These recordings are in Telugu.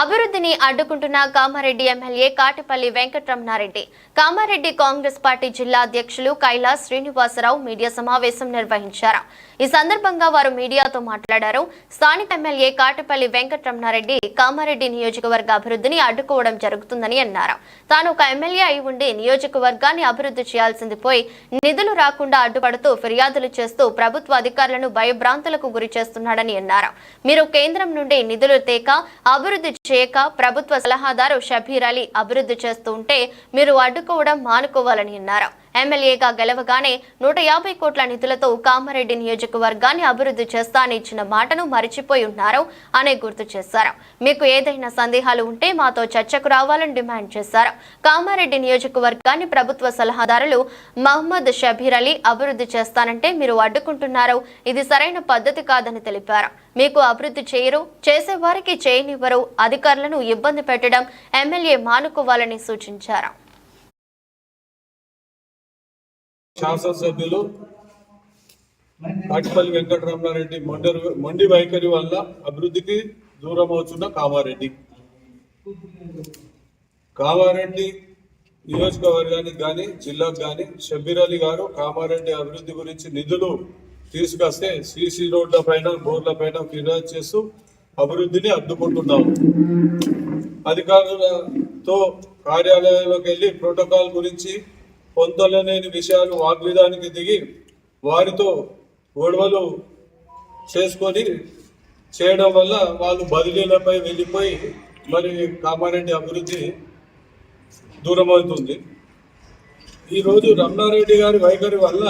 అభివృద్ధిని అడ్డుకుంటున్న కామారెడ్డి ఎమ్మెల్యే కాటిపల్లి వెంకటరమణారెడ్డి. కామారెడ్డి కాంగ్రెస్ పార్టీ జిల్లా అధ్యక్షులు కైలాస్ శ్రీనివాసరావు మీడియా సమావేశం నిర్వహించారు. ఈ సందర్భంగా వారు మీడియాతో మాట్లాడారు. స్థానిక ఎమ్మెల్యే కాటపల్లి వెంకటరమణారెడ్డి కామారెడ్డి నియోజకవర్గ అభివృద్ధిని అడ్డుకోవడం జరుగుతుందని అన్నారు. తాను ఒక ఎమ్మెల్యే అయి ఉండి నియోజకవర్గాన్ని అభివృద్ధి చేయాల్సింది పోయి నిధులు రాకుండా అడ్డుపడుతూ ఫిర్యాదులు చేస్తూ ప్రభుత్వ అధికారులను భయభ్రాంతులకు గురి చేస్తున్నాడని అన్నారు. మీరు కేంద్రం నుండి నిధులు తేక అభివృద్ధి చేయక ప్రభుత్వ సలహాదారు షబీర్ అలీ అభివృద్ధి చేస్తూ ఉంటే మీరు అడ్డుకోవడం మానుకోవాలని అన్నారు. ఎమ్మెల్యేగా గెలవగానే నూట యాభై కోట్ల నిధులతో కామారెడ్డి నియోజకవర్గాన్ని అభివృద్ధి చేస్తానని ఇచ్చిన మాటను మరిచిపోయి ఉన్నారు అని గుర్తు చేశారు. మీకు ఏదైనా సందేహాలు ఉంటే మాతో చర్చకు రావాలని డిమాండ్ చేశారు. కామారెడ్డి నియోజకవర్గాన్ని ప్రభుత్వ సలహాదారులు మహమ్మద్ షబీర్ అలీ అభివృద్ధి చేస్తానంటే మీరు అడ్డుకుంటున్నారు. ఇది సరైన పద్ధతి కాదని తెలిపారు. మీకు అభివృద్ధి చేయరు చేసేవారికి చేయనివ్వరు అధికారులను ఇబ్బంది పెట్టడం ఎమ్మెల్యే మానుకోవాలని సూచించారు. శాసనసభ్యులు కాటిపల్లి వెంకటరమణారెడ్డి మొండి మొండి వైఖరి వల్ల అభివృద్ధికి దూరం అవుతున్న కామారెడ్డి. కామారెడ్డి నియోజకవర్గానికి కానీ జిల్లాకు కానీ షబ్బీర్ అలీ గారు కామారెడ్డి అభివృద్ధి గురించి నిధులు తీసుకొస్తే సీసీ రోడ్ల పైన బోర్ల పైన ఫిర్యాదు చేస్తూ అభివృద్ధిని అడ్డుకుంటున్నాము అధికారులతో కార్యాలయంలోకి వెళ్ళి ప్రోటోకాల్ గురించి పొందలేని విషయాలు వాగ్విధానికి దిగి వారితో గొడవలు చేసుకొని చేయడం వల్ల వాళ్ళు బదిలీలపై వెళ్ళిపోయి మరి కామారెడ్డి అభివృద్ధి దూరం అవుతుంది ఈరోజు రమణారెడ్డి గారి వైఖరి వల్ల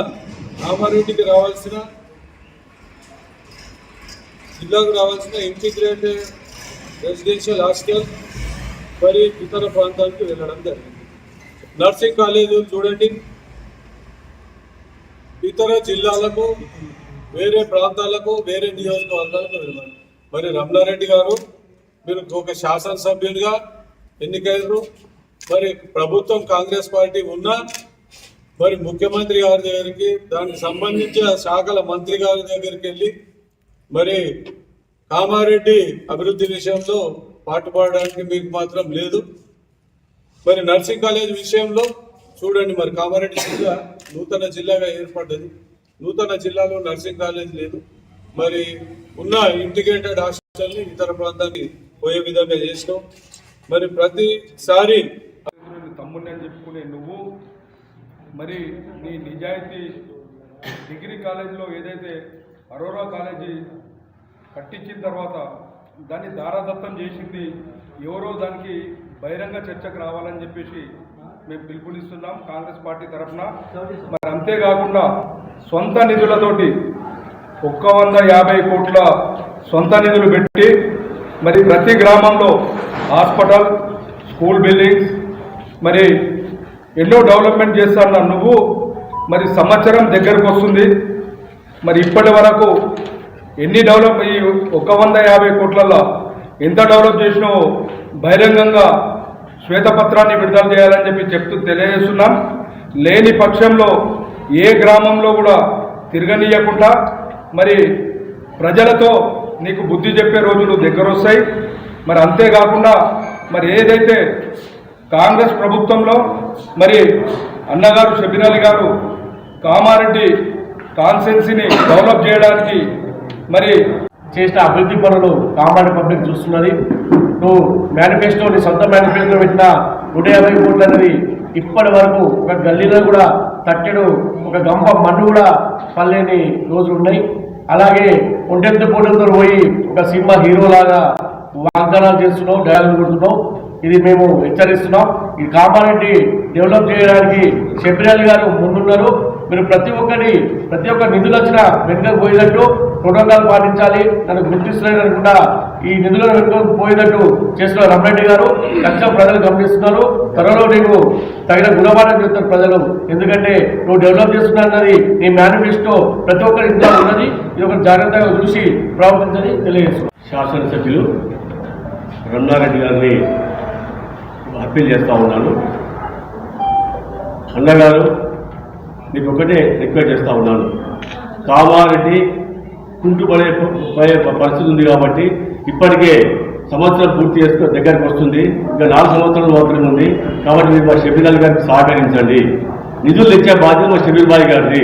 కామారెడ్డికి రావాల్సిన జిల్లాకు రావాల్సిన ఇంటిగ్రేటెడ్ రెసిడెన్షియల్ హాస్టల్ మరి ఇతర ప్రాంతాలకు వెళ్ళడం జరిగింది. నర్సింగ్ కాలేజీలు చూడండి. ఇతర జిల్లాలకు వేరే ప్రాంతాలకు వేరే నియోజకవర్గాలకు వెళ్ళాలి మరి రమణారెడ్డి గారు మీరు ఒక శాసనసభ్యునిగా ఎన్నికయ్యారు. మరి ప్రభుత్వం కాంగ్రెస్ పార్టీ ఉన్నా మరి ముఖ్యమంత్రి గారి దగ్గరికి దానికి సంబంధించిన శాఖల మంత్రి గారి దగ్గరికి వెళ్ళి మరి కామారెడ్డి అభివృద్ధి విషయంలో పాటుపడడానికి మీకు మాత్రం లేదు. మరి నర్సింగ్ కాలేజ్ విషయంలో చూడండి మరి కామారెడ్డి జిల్లా నూతన జిల్లాగా ఏర్పడ్డది. నూతన జిల్లాలో నర్సింగ్ కాలేజ్ లేదు. మరి ఉన్న ఇంటిగ్రేటెడ్ హాస్పిటల్ని ఇతర ప్రాంతానికి పోయే విధంగా చేసినాం. మరి ప్రతిసారి తమ్ముడిని అని చెప్పుకునే నువ్వు మరి నీ నిజాయితీ డిగ్రీ కాలేజీలో ఏదైతే అరోరా కాలేజీ కట్టించిన తర్వాత దాన్ని దారాదత్తం చేసింది ఎవరో దానికి బహిరంగ చర్చకు రావాలని చెప్పేసి మేము పిలుపునిస్తున్నాం కాంగ్రెస్ పార్టీ తరఫున. మరి అంతేకాకుండా సొంత నిధులతోటి ఒక్క వంద యాభై కోట్ల సొంత నిధులు పెట్టి మరి ప్రతి గ్రామంలో హాస్పిటల్ స్కూల్ బిల్డింగ్స్ మరి ఎన్నో డెవలప్మెంట్ చేస్తాన్న నువ్వు. మరి సంవత్సరం దగ్గరకు వస్తుంది. మరి ఇప్పటి వరకు ఎన్ని డెవలప్ ఈ ఒక వంద యాభై కోట్లలో ఎంత డెవలప్ చేసినావో బహిరంగంగా శ్వేతపత్రాన్ని విడుదల చేయాలని చెప్పి చెప్తూ తెలియజేస్తున్నాం. లేని పక్షంలో ఏ గ్రామంలో కూడా తిరగనీయకుండా మరి ప్రజలతో నీకు బుద్ధి చెప్పే రోజులు దగ్గర వస్తాయి మరి అంతేకాకుండా మరి ఏదైతే కాంగ్రెస్ ప్రభుత్వంలో మరి అన్నగారు షబీర్ గారు కామారెడ్డి కాన్సెన్సీని డెవలప్ చేయడానికి మరి చేసిన అభివృద్ధి పనులు కామారెడ్డి పబ్లిక్ చూస్తున్నది. నువ్వు మేనిఫెస్టో నీ సొంత మేనిఫెస్టో పెట్టిన నూట యాభై కోట్లు అనేది ఇప్పటి వరకు ఒక గల్లీలో కూడా తట్టెడు ఒక గంప మన్ను కూడా పల్లేని రోజులు ఉన్నాయి. అలాగే ఒంటెత్తు పోటీలతో పోయి ఒక సినిమా హీరోలాగా వాగ్దానాలు చేస్తున్నావు డైలాగులు కొడుతున్నావు. ఇది మేము హెచ్చరిస్తున్నాం. ఈ కామారెడ్డి డెవలప్ చేయడానికి షెబ్బిరాలి గారు ముందున్నారు. మీరు ప్రతి ఒక్కరి ప్రతి ఒక్క నిధులు వచ్చిన వెనుక పోయినట్టు ప్రోటోకాల్ పాటించాలి నన్ను గుర్తిస్తున్నారు అనుకుంటా ఈ నిధులను వెనుకకు పోయేటట్టు చేస్తున్న రమరెడ్డి గారు ఖచ్చితంగా ప్రజలు గమనిస్తున్నారు. త్వరలో నీకు తగిన గుణపాఠం చేస్తారు ప్రజలు. ఎందుకంటే నువ్వు డెవలప్ చేస్తున్నది నీ మేనిఫెస్టో ప్రతి ఒక్కరి ఇంట్లో ఉన్నది. ఇది ఒక జాగ్రత్తగా చూసి ప్రవర్తించని తెలియజేస్తున్నాను. శాసనసభ్యులు రమణారెడ్డి గారిని అప్పీల్ చేస్తూ ఉన్నాను. అన్నగారు నీకు ఒకటే రిక్వెస్ట్ చేస్తూ ఉన్నాను. కామారెడ్డి కుంటుపడే పడే పరిస్థితి ఉంది కాబట్టి ఇప్పటికే సంవత్సరం పూర్తి చేసుకో దగ్గరికి వస్తుంది. ఇంకా నాలుగు సంవత్సరాలు మాత్రమే ఉంది. కాబట్టి మీరు మా షబీర్ అలీ గారికి సహకరించండి. నిధులు తెచ్చే బాధ్యత మా షబీర్ బాయ్ గారిది.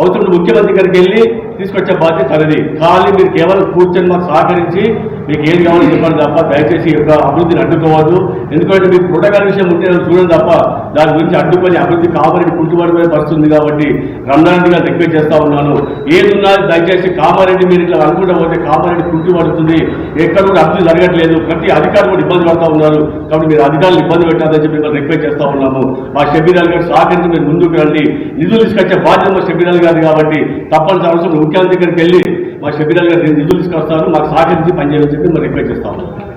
అవసరం ముఖ్యమంత్రి గారికి వెళ్ళి తీసుకొచ్చే బాధ్యత తనది. ఖాళీ మీరు కేవలం కూర్చొని మాకు సహకరించి మీకు ఏం కావాలో చెప్పండి తప్ప దయచేసి యొక్క అభివృద్ధిని అడ్డుకోవద్దు. ఎందుకంటే మీకు ప్రోటోకాల్ విషయం ఉంటే చూడండి తప్ప దాని గురించి అడ్డుకొని అభివృద్ధి కామారెడ్డి కుంటుపడిపోయే పరిస్థితి ఉంది కాబట్టి రంగారెడ్డి గారు రిక్వెస్ట్ చేస్తా ఉన్నాను. ఏది ఉన్నా దయచేసి కామారెడ్డి మీరు ఇట్లా అనుకుంటా పోతే కామారెడ్డి కుంటు పడుతుంది ఎక్కడ కూడా అభివృద్ధి జరగట్లేదు. ప్రతి అధికారులు కూడా ఇబ్బంది పడతా ఉన్నారు. కాబట్టి మీరు అధికారులు ఇబ్బంది పెట్టాలని చెప్పి మిమ్మల్ని రిక్వెస్ట్ చేస్తా ఉన్నాము. మా షబీరాల్ గారు సహకరించి మీరు ముందుకు రండి. నిధులు తీసుకొచ్చే బాధ్యత మా షబీర్ కాదు గారు కాబట్టి తప్పనిసరి అవసరం. ముఖ్యమంత్రి దగ్గరికి వెళ్ళి మా షబీర్ అలీ గారు నిధులు తీసుకొస్తారు. మాకు సహకరించి పనిచేయాలని చెప్పి మేము రిక్వెస్ట్ చేస్తా ఉన్నాం.